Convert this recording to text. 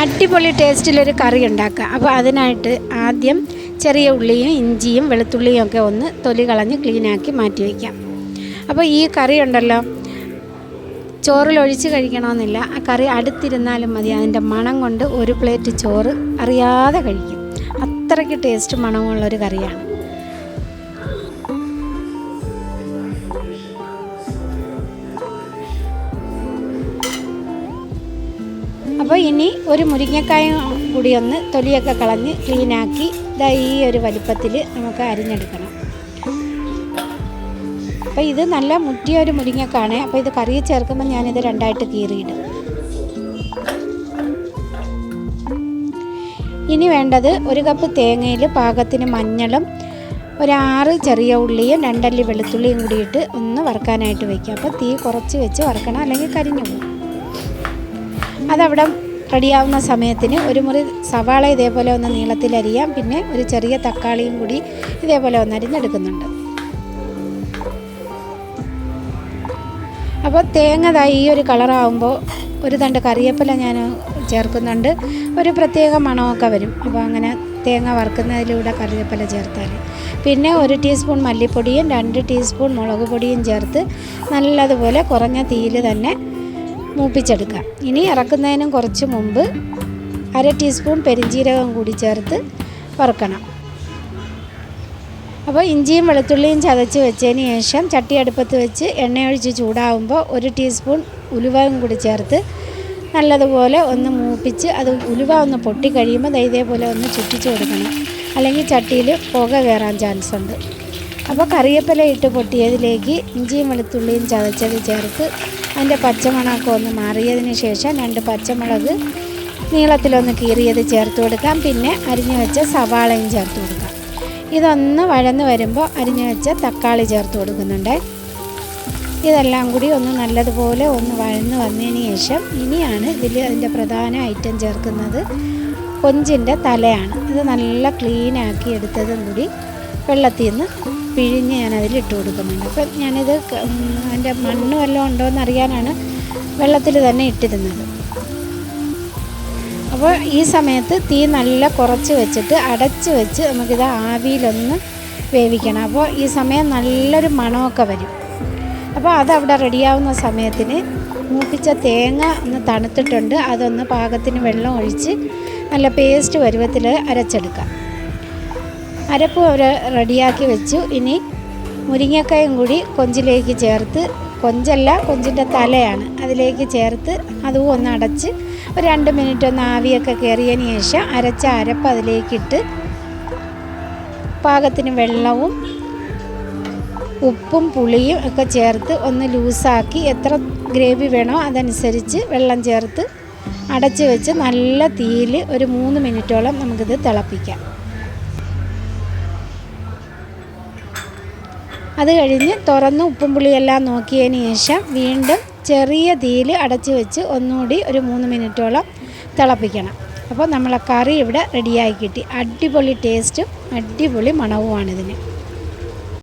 അടിപൊളി ടേസ്റ്റിലൊരു കറി ഉണ്ടാക്കുക അപ്പോൾ അതിനായിട്ട് ആദ്യം ചെറിയ ഉള്ളിയും ഇഞ്ചിയും വെളുത്തുള്ളിയും ഒക്കെ ഒന്ന് തൊലി കളഞ്ഞ് ക്ലീനാക്കി മാറ്റി വയ്ക്കാം അപ്പോൾ ഈ കറി ഉണ്ടല്ലോ ചോറിലൊഴിച്ച് കഴിക്കണമെന്നില്ല. ആ കറി അടുത്തിരുന്നാലും മതി അതിന്റെ മണം കൊണ്ട് ഒരു പ്ലേറ്റ് ചോറ് അറിയാതെ കഴിക്കും. അത്രയ്ക്ക് ടേസ്റ്റ് മണമുള്ളൊരു കറിയാണ്. അപ്പോൾ ഇനി ഒരു മുരിങ്ങക്കായ കൂടി ഒന്ന് തൊലിയൊക്കെ കളഞ്ഞ് ക്ലീനാക്കി ഇതാ ഈ ഒരു വലിപ്പത്തിൽ നമുക്ക് അരിഞ്ഞെടുക്കണം. അപ്പോൾ ഇത് നല്ല മുറ്റിയ ഒരു മുരിങ്ങക്കാണ്. അപ്പോൾ ഇത് കറിയിൽ ചേർക്കുമ്പോൾ ഞാനിത് രണ്ടായിട്ട് കീറിയിടും. ഇനി വേണ്ടത് ഒരു കപ്പ് തേങ്ങയിൽ പാകത്തിന് മഞ്ഞളും ഒരാറ് ചെറിയ ഉള്ളിയും രണ്ടല്ലി വെളുത്തുള്ളിയും കൂടിയിട്ട് ഒന്ന് വറുക്കാനായിട്ട് വയ്ക്കുക അപ്പോൾ തീ കുറച്ച് വെച്ച് വറുക്കണം. അല്ലെങ്കിൽ കരിഞ്ഞു പോകും. അതവിടെ റെഡിയാവുന്ന സമയത്തിന് ഒരു മുറി സവാള ഇതേപോലെ ഒന്ന് നീളത്തിലരിയാം പിന്നെ ഒരു ചെറിയ തക്കാളിയും കൂടി ഇതേപോലെ ഒന്ന് അരിഞ്ഞെടുക്കുന്നുണ്ട്. അപ്പോൾ തേങ്ങതായി ഈ ഒരു കളറാവുമ്പോൾ ഒരു തണ്ട് കറിവേപ്പില ഞാൻ ചേർക്കുന്നുണ്ട്. ഒരു പ്രത്യേക മണമൊക്കെ വരും. അപ്പോൾ അങ്ങനെ തേങ്ങ വറുക്കുന്നതിലൂടെ കറിവേപ്പില ചേർത്താൽ. പിന്നെ ഒരു ടീസ്പൂൺ മല്ലിപ്പൊടിയും രണ്ട് ടീസ്പൂൺ മുളക് പൊടിയും ചേർത്ത് നല്ലതുപോലെ കുറഞ്ഞ തീയിൽ തന്നെ മൂപ്പിച്ചെടുക്കാം. ഇനി ഇറക്കുന്നതിനും കുറച്ച് മുമ്പ് അര ടീസ്പൂൺ പെരിഞ്ജീരകം കൂടി ചേർത്ത് വറുക്കണം. അപ്പോൾ ഇഞ്ചിയും വെളുത്തുള്ളിയും ചതച്ച് വെച്ചതിന് ശേഷം ചട്ടി അടുപ്പത്ത് വെച്ച് എണ്ണയൊഴിച്ച് ചൂടാവുമ്പോൾ ഒരു ടീസ്പൂൺ ഉലുവയും കൂടി ചേർത്ത് നല്ലതുപോലെ ഒന്ന് മൂപ്പിച്ച് അത് ഉലുവ ഒന്ന് പൊട്ടി കഴിയുമ്പോൾ ഇതേപോലെ ഒന്ന് ചുറ്റിച്ച് കൊടുക്കണം. അല്ലെങ്കിൽ ചട്ടിയിൽ പുക കയറാൻ ചാൻസ് ഉണ്ട് അപ്പോൾ കറിവേപ്പില ഇട്ട് പൊട്ടിയതിലേക്ക് ഇഞ്ചിയും വെളുത്തുള്ളിയും ചതച്ചത് ചേർത്ത് അതിന്റെ പച്ചമണമൊക്കെ ഒന്ന് മാറിയതിന് ശേഷം രണ്ട് പച്ചമുളക് നീളത്തിലൊന്ന് കീറിയത് ചേർത്ത് കൊടുക്കാം. പിന്നെ അരിഞ്ഞു വെച്ച സവാളയും ചേർത്ത് കൊടുക്കാം. ഇതൊന്ന് വഴന്ന് വരുമ്പോൾ അരിഞ്ഞു വെച്ച തക്കാളി ചേർത്ത് കൊടുക്കുന്നുണ്ട്. ഇതെല്ലാം കൂടി ഒന്ന് നല്ലതുപോലെ ഒന്ന് വഴന്ന് വന്നതിന് ശേഷം ഇനിയാണ് ഇതിൽ അതിന്റെ പ്രധാന ഐറ്റം ചേർക്കുന്നത് കൊഞ്ചിന്റെ തലയാണ്. ഇത് നല്ല ക്ലീനാക്കി എടുത്തതും കൂടി വെള്ളത്തിൽ നിന്ന് പിഴിഞ്ഞ് ഞാൻ അതിൽ ഇട്ട് കൊടുക്കുന്നുണ്ട്. അപ്പം ഞാനിത് അതിന്റെ മണ്ണ് വല്ലതും ഉണ്ടോ എന്ന് അറിയാനാണ് വെള്ളത്തിൽ തന്നെ ഇട്ടിരുന്നത്. അപ്പോൾ ഈ സമയത്ത് തീ നല്ല കുറച്ച് വെച്ചിട്ട് അടച്ച് വെച്ച് നമുക്കിത് ആവിയിലൊന്ന് വേവിക്കണം. അപ്പോൾ ഈ സമയം നല്ലൊരു മണമൊക്കെ വരും. അപ്പോൾ അതവിടെ റെഡിയാവുന്ന സമയത്തിന് മൂപ്പിച്ച തേങ്ങ ഒന്ന് തണുത്തിട്ടുണ്ട്. അതൊന്ന് പാകത്തിന് വെള്ളം ഒഴിച്ച് നല്ല പേസ്റ്റ് പരുവത്തിൽ അരച്ചെടുക്കാം. അരപ്പ് ഒരു റെഡിയാക്കി വെച്ചു. ഇനി മുരിങ്ങക്കായും കൂടി കൊഞ്ചിലേക്ക് ചേർത്ത് കൊഞ്ചല്ല കൊഞ്ചിന്റെ തലയാണ് അതിലേക്ക് ചേർത്ത് അതും ഒന്ന് അടച്ച് ഒരു രണ്ട് മിനിറ്റ് ഒന്ന് ആവിയൊക്കെ കയറിയതിന് ശേഷം അരച്ച അരപ്പ് അതിലേക്കിട്ട് പാകത്തിന് വെള്ളവും ഉപ്പും പുളിയും ഒക്കെ ചേർത്ത് ഒന്ന് ലൂസാക്കി എത്ര ഗ്രേവി വേണോ അതനുസരിച്ച് വെള്ളം ചേർത്ത് അടച്ച് വെച്ച് നല്ല തീയിൽ ഒരു മൂന്ന് മിനിറ്റോളം നമുക്കിത് തിളപ്പിക്കാം. അത് കഴിഞ്ഞ് തുറന്ന് ഉപ്പും പുളിയെല്ലാം നോക്കിയതിന് ശേഷം വീണ്ടും ചെറിയ തീയിൽ അടച്ച് വെച്ച് ഒന്നുകൂടി ഒരു മൂന്ന് മിനിറ്റോളം തിളപ്പിക്കണം. അപ്പോൾ നമ്മളെ കറി ഇവിടെ റെഡിയായി കിട്ടി. അടിപൊളി ടേസ്റ്റും അടിപൊളി മണവുമാണിതിന്.